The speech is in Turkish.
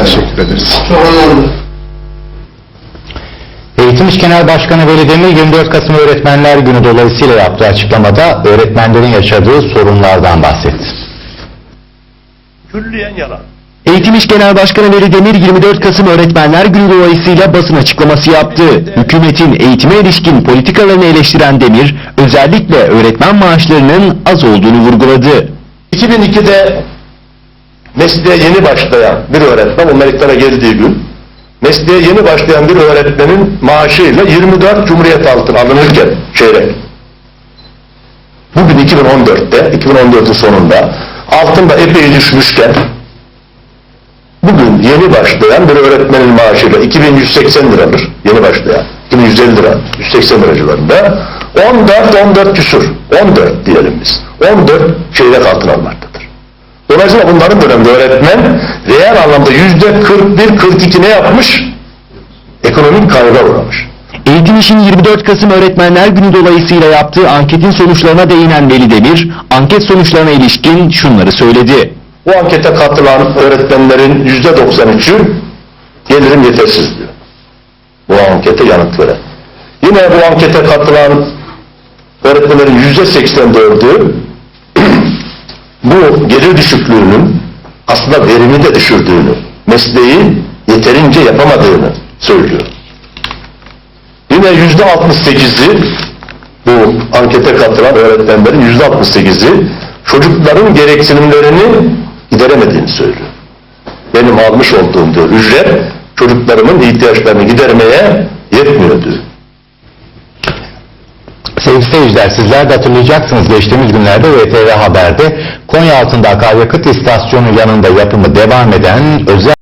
Teşekkür ederiz. Çok önemli. Eğitim İş Genel Başkanı Veli Demir 24 Kasım Öğretmenler Günü dolayısıyla yaptığı açıklamada öğretmenlerin yaşadığı sorunlardan bahsetti. Külliyen yalan. Eğitim İş Genel Başkanı Veli Demir 24 Kasım Öğretmenler Günü dolayısıyla basın açıklaması yaptı. Hükümetin eğitime ilişkin politikalarını eleştiren Demir, özellikle öğretmen maaşlarının az olduğunu vurguladı. 2002'de mesleğe yeni başlayan bir öğretmen, o meleklere geldiği gün, mesleğe yeni başlayan bir öğretmenin maaşıyla 24 Cumhuriyet altın alınırken çeyrek. Bugün 2014'te, 2014'ün sonunda altında epey düşmüşken, bugün yeni başlayan bir öğretmenin maaşıyla 2180 liradır, yeni başlayan, 2150 lira, 180 lira civarında, 14, 14 küsur, 14 diyelim biz, 14 çeyrek altın almaktadır. Dolayısıyla bunların döneminde öğretmen reel anlamda yüzde 41-42 ne yapmış? Ekonomik kaybına uğramış. Eğitim İş'in 24 Kasım Öğretmenler Günü dolayısıyla yaptığı anketin sonuçlarına değinen Veli Demir, anket sonuçlarına ilişkin şunları söyledi. Bu ankete katılan öğretmenlerin yüzde 93'ü gelirim yetersiz diyor. Bu ankete yanıt veren. Yine bu ankete katılan öğretmenlerin yüzde 84'ü bu gelir düşüklüğünün aslında verimi de düşürdüğünü, mesleği yeterince yapamadığını söylüyor. Yine yüzde 68'i bu ankete katılan öğretmenlerin yüzde 68'i çocukların gereksinimlerini gideremediğini söylüyor. Benim almış olduğum diyor ücret çocuklarımın ihtiyaçlarını gidermeye yetmiyor diyor. Sevgili seyirciler sizler de hatırlayacaksınız geçtiğimiz günlerde ÖTV Haber'de Konya altında akaryakıt istasyonu yanında yapımı devam eden özel